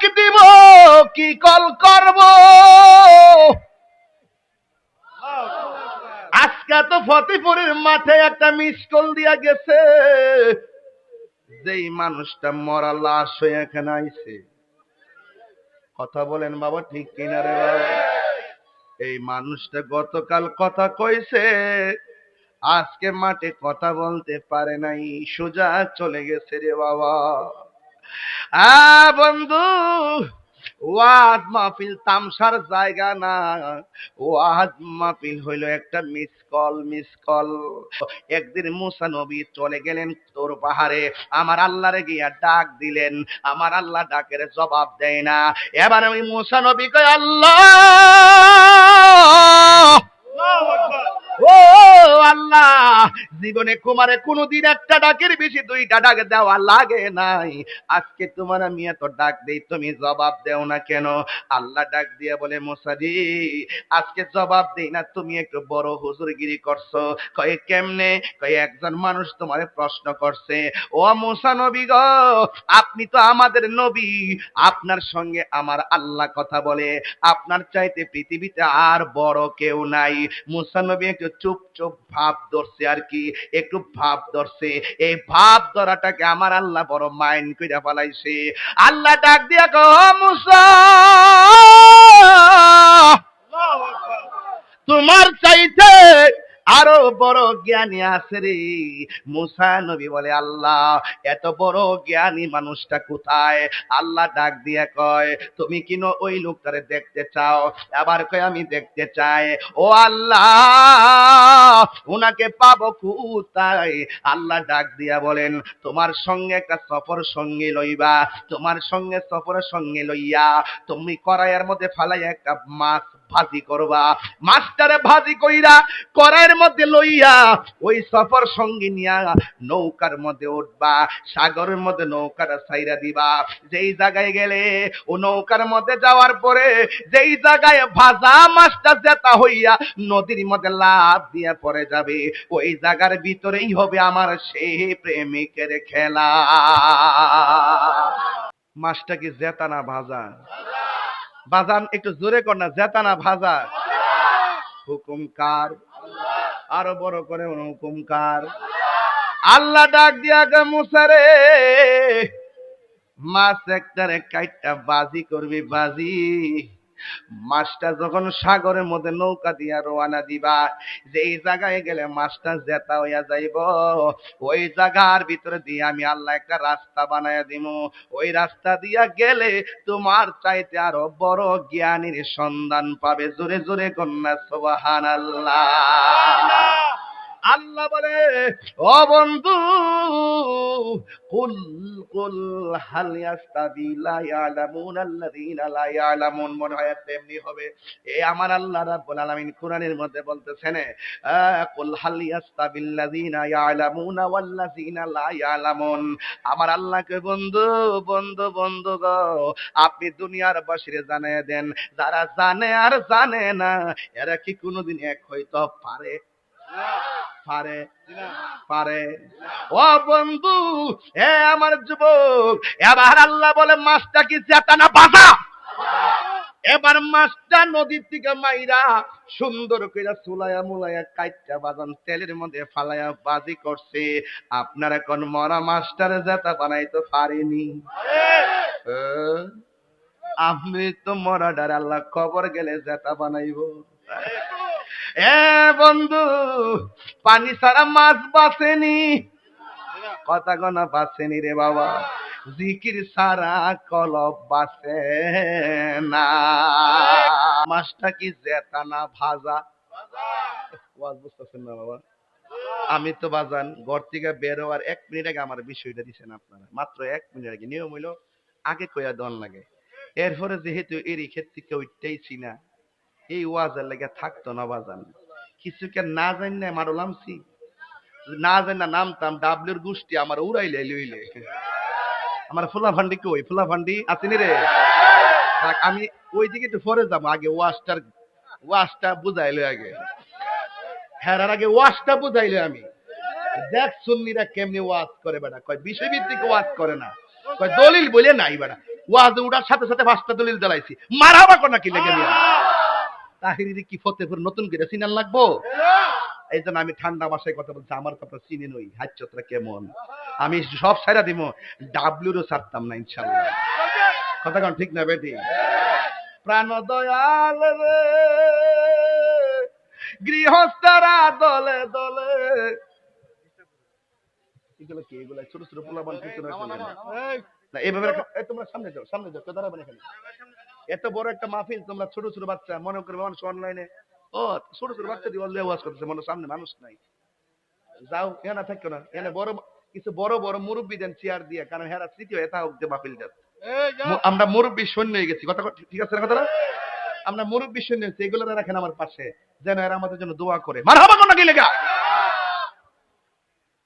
ডাক দিব, কি কল করব? আজকে তো ফতেপুরের মাঠে একটা মিস কল দিয়া গেছে। যেই মানুষটা মরা লাশ হয়ে এখানে আইছে। কথা বলেন বাবা, ঠিক কিনা রে বাবা এই মানুষটা গতকাল কথা কইছে, আজকে মাঠে কথা বলতে পারে নাই, সোজা চলে গেছে রে বাবা। বন্ধু তামসার জায়গা না। হইল একটা মিস কল মিস কল একদিন মুসা নবী চলে গেলেন তোর পাহাড়ে। আমার আল্লাহরে গিয়া ডাক দিলেন। আমার আল্লাহ ডাকের জবাব দেয় না। এবার আমি মুসা নবী আল্লাহ! ও আল্লাহ, জীবনে কুমারে একটা ডাকের বেশি দুইটা ডাক দেওয়া লাগে নাই। আজকে তোমার আমি এত ডাক দেই, তুমি জবাব দেও না কেন? আল্লাহ ডাক বলে আজকে জবাব দেই না, তুমি একটু বড় হুজুরগিরি করছ। কয়ে, কেমনে? কয়ে, একজন মানুষ তোমারে প্রশ্ন করছে, ও মুসা নবী গো, আপনি তো আমাদের নবী, আপনার সঙ্গে আমার আল্লাহ কথা বলে, আপনার চাইতে পৃথিবীতে আর বড় কেউ নাই। মুসা নবী একটু চুপ চুপ ভাব ধরছে আর কি। একটু ভাব ধরছে। এই ভাব ধরাটাকে আমার আল্লাহ বড় মাইন্ড কইরা ফেলাইছে। আল্লাহ ডাক দিয়া কো মুসা! তোমার চাইতে আরও বড় জ্ঞানী আছে রে। মুসা নবী বলে, আল্লাহ, এত বড় জ্ঞানী মানুষটা কোথায়? আল্লাহ ডাক দিয়া কয়, তুমি কিন ওই লোকটারে দেখতে চাও? আবার কয়, আমি দেখতে চাই। ও আল্লাহ, উনাকে পাবো কোথায়? আল্লাহ ডাক দিয়া বলেন, তোমার সঙ্গে একটা সফর সঙ্গে লইবা, তোমার সঙ্গে সফরের সঙ্গে লইয়া, তুমি কড়াইয়ের মধ্যে ফালাইয়া একটা মাছ ভাজি করবা মাছটারে ভাজি কইরা কড়াইয়ের মধ্যে লইয়া ওই সফর সঙ্গী নিয়া নৌকার মধ্যে উঠবা, সাগরের মধ্যে নৌকাটা সাইরা দিবা। যেই জায়গায় গেলে ও নৌকার মধ্যে যাওয়ার পরে যেই জায়গায় ভাজা মাছটা জেতা হইয়া নদীর মধ্যে লাভ দিয়ে পড়ে যাবে, ওই জায়গার ভিতরেই হবে আমার সেই প্রেমিকের খেলা। মাছটা জেতা না ভাজা? বাজান, একটু জোরে কর না, জেতা না ভাজা। হুকুম কার? আরও বড় করে হুকুম কার? আল্লাহ ডাক দিয়া গে মুসারে মাছ একটারে কাইটটা বাজি করবি, বাজি। মাছটা যখন সাগরের মধ্যে নৌকা দিয়া রওনা দিবা যেই জায়গায় গেলে মাছটা জেতা হইয়া যাইব। ওই জায়গার ভিতরে দিয়ে আমি আল্লাহ একটা রাস্তা বানায়া দিব ওই রাস্তা দিয়া গেলে তোমার চাইতে আরও বড় জ্ঞানীর সন্ধান পাবে। জোরে জোরে কন্যা সোবাহান আল্লাহ আল্লাহ বলে ও বন্ধু লা ইয়ালামুন মনে হয় তেমনি হবে। এ আমার আল্লাহ রাব্বুল আলামিন কোরআনের মধ্যে বলতেছেন কুল, হাল আমার আল্লাহকে বন্ধু বন্ধু বন্ধু গো, আপনি দুনিয়ার বাসিরে জানিয়ে দেন। যারা জানে আর জানে না, এরা কি কোনোদিন এক হইতে পারে? পারে পারে। ও বন্ধু, এ আমার যুবক, এবার আল্লাহ বলে, মাছটা কি এবার মাছটা নদীর থেকে মাইরা সুন্দর করে মুলায়া কাইটটা বাজান, তেলের মধ্যে ফালায়া বাজি করছে। আপনার এখন মরা মাছটার জেতা বানাইতে পারেনি? আপনি তো মরা ডার আল্লাহ খবর গেলে জেতা বানাইব। এ বন্ধু, পানি ছাড়া মাছ বাসেনি কথা গনা বাসেনি রে বাবা। জিকির সারা কলব বাসে না। মাছটা কি জেতা না ভাজা? বুঝতেছেন না বাবা? আমি তো বাজান, ঘর থেকে বের হওয়ার এক মিনিট আগে আমার বিষয়টা দিছেন আপনারা। মাত্র এক মিনিট আগে। নিয়ম হইল, আগে কইয়া দন লাগে। এরপরে যেহেতু এরই ক্ষেত্রে কেউ উঠতেইছি না এই ওয়াজের লেগে থাকতো না বাজান কিছুকে না জানি না, আমার ওলামছি না জানি না নামতাম, ডাবলুর গোষ্ঠী আমার উড়াইলে লইলে। আমার ফুলা ফান্ডি কই? ফুলা ফান্ডি আসেনি রে? আমি ওই দিকে একটু পরে যাব। আগে ওয়াশটার ওয়াশটা বুঝাইলো আগে। হ্যাঁ আগে ওয়াশটা বুঝাইলো আমি। দেখ সুন্নিরা কেমনি ওয়াজ করে বেটা। কয়, বিষয়ভিত্তিক ওয়াজ করে না। কয়, দলিল বলে নাই বেটা। ওয়াজে উঠার সাথে সাথে পাঁচটা দলিল জ্বালাইছি। মারাবা কোনা কি লেগে তাহিরি কি ফতেপুর নতুন করে সিনাল লাগবো? এই জন্য আমি ঠান্ডা ভাষায় কথা বলছি, আমার আপনার চিনি নই হাচ্যতরা কেমন? আমি সব সাইরা দিব ডাব্লিউরও ছাড়তাম না, ইনশাল্লাহ। কথা কারণ ঠিক না, বেটি? প্রাণ দয়াল রে, গৃহস্থরা দলে দলে। এগুলো কি, এগুলো ছোট ছোট পোলাপান কিছু না এইভাবে তোমরা সামনে যাও সামনে যাও না এখানে এত বড় একটা মাহফিল তোমরা ছোট ছোট বাচ্চা মনে করবে মানুষ অনলাইনে ও ছোট ছোট বাচ্চা দিয়ে অল্লে আওয়াজ করতেছে মনে সামনে মানুষ নাই। যাও এখানে থাকো না এখানে বড় কিছু বড় বড় মুরব্বী দেন চেয়ার দিয়ে কারণ হেরা স্মৃতি হয়ে তা হোক যে। মাহফিল দেন আমরা মুরব্বী সৈন্য হয়ে গেছি কথা ঠিক আছে না কথাটা? আমরা মুরব্বী সৈন্য হয়েছি এগুলো রাখেন আমার পাশে যেন এরা আমাদের জন্য দোয়া করে। মার হবা কোন কি লেগা?